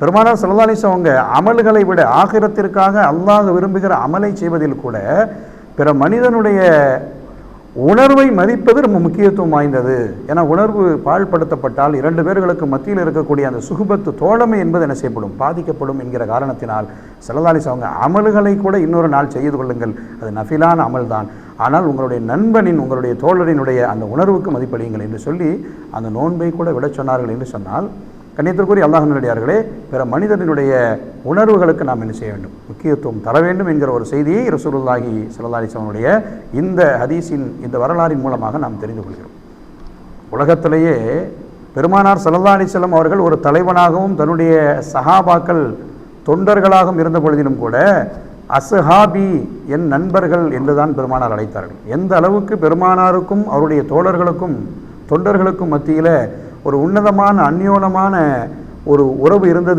பெருமானார் சல்லல்லாலிசம் அவங்க அமல்களை விட ஆகிரத்திற்காக அல்லாஹ் விரும்புகிற அமலை செய்வதில் கூட பிற மனிதனுடைய உணர்வை மதிப்பது ரொம்ப முக்கியத்துவம் வாய்ந்தது. ஏன்னா உணர்வு பாழ்படுத்தப்பட்டால் இரண்டு பேர்களுக்கு மத்தியில் இருக்கக்கூடிய அந்த சுகுபத்து தோழமை என்பது என்ன செய்யப்படும்? பாதிக்கப்படும் என்கிற காரணத்தினால் செல்லதாலிஸ் அவங்க அமல்களை கூட இன்னொரு நாள் செய்து கொள்ளுங்கள். அது நஃபிலான அமல் தான் ஆனால் உங்களுடைய நண்பனின் உங்களுடைய தோழரினுடைய அந்த உணர்வுக்கு மதிப்பளியுங்கள் என்று சொல்லி அந்த நோன்பை கூட விட சொன்னார்கள் என்று சொன்னால் கண்ணியத்திற்குரிய அல்லாஹனுடையார்களே பிற மனிதனுடைய உணர்வுகளுக்கு நாம் என்ன செய்ய வேண்டும்? முக்கியத்துவம் தர வேண்டும் என்கிற ஒரு செய்தியை ரசூலுல்லாஹி ஸல்லல்லாஹு இந்த ஹதீஸின் இந்த வரலாறின் மூலமாக நாம் தெரிந்து கொள்கிறோம். உலகத்திலேயே பெருமானார் ஸல்லல்லாஹு அவர்கள் ஒரு தலைவனாகவும் தன்னுடைய சஹாபாக்கள் தொண்டர்களாகவும் இருந்த பொழுதிலும் கூட அஸ்ஹாபி என் நண்பர்கள் என்றுதான் பெருமானார் அழைத்தார்கள். எந்த அளவுக்கு பெருமானாருக்கும் அவருடைய தோழர்களுக்கும் தொண்டர்களுக்கும் மத்தியில் ஒரு உன்னதமான அந்யோனமான ஒரு உறவு இருந்தது